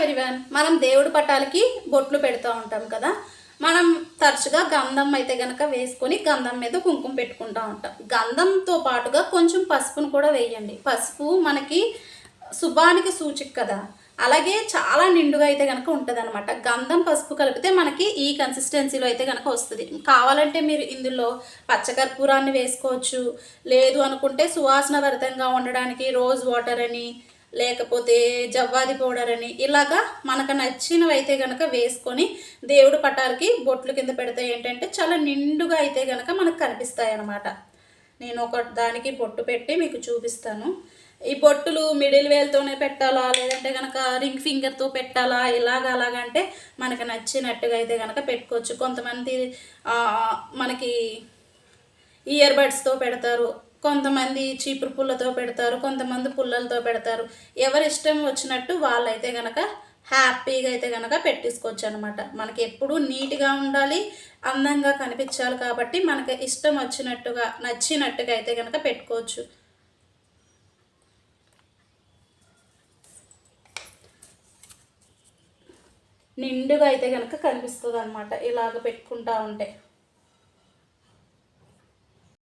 Everyone? మనం దేవుడి పటాలకి బొట్లు పెడుతూ ఉంటాం కదా. మనం తరచుగా గంధం అయితే గనక వేసుకొని గంధం మీద కుంకుమ పెట్టుకుంటూ ఉంటాం. గంధంతో పాటుగా కొంచెం పసుపును కూడా వేయండి. పసుపు మనకి శుభానికి సూచిక కదా. అలాగే చాలా నిండుగా అయితే కనుక ఉంటుంది అనమాట గంధం పసుపు కలిపితే మనకి ఈ కన్సిస్టెన్సీలో అయితే కనుక వస్తుంది. కావాలంటే మీరు ఇందులో పచ్చకర్పూరాన్ని వేసుకోవచ్చు. లేదు అనుకుంటే సువాసన భరితంగా ఉండడానికి రోజ్ వాటర్ అని లేకపోతే జవ్వాది పౌడర్ అని ఇలాగా మనకు నచ్చినవి అయితే కనుక వేసుకొని దేవుడి పటాలకి బొట్లు కింద పెడితే ఏంటంటే చాలా నిండుగా అయితే కనుక మనకు కనిపిస్తాయి అన్నమాట నేను ఒక దానికి బొట్టు పెట్టి మీకు చూపిస్తాను. ఈ బొట్టులు మిడిల్ వేల్తోనే పెట్టాలా లేదంటే కనుక రింగ్ ఫింగర్తో పెట్టాలా ఇలాగ అలాగంటే మనకు నచ్చినట్టుగా అయితే కనుక పెట్టుకోవచ్చు. కొంతమంది మనకి ఇయర్ బడ్స్తో పెడతారు. కొంతమంది చీపురు పుల్లతో పెడతారు కొంతమంది పుల్లలతో పెడతారు. ఎవరి ఇష్టం వచ్చినట్టు వాళ్ళైతే గనక హ్యాపీగా అయితే కనుక పెట్టేసుకోవచ్చు అనమాట మనకి ఎప్పుడూ నీట్గా ఉండాలి అందంగా కనిపించాలి కాబట్టి మనకి ఇష్టం వచ్చినట్టుగా నచ్చినట్టుగా అయితే కనుక పెట్టుకోవచ్చు. నిండుగా అయితే కనుక కనిపిస్తుంది అనమాట ఇలాగ పెట్టుకుంటా ఉంటే.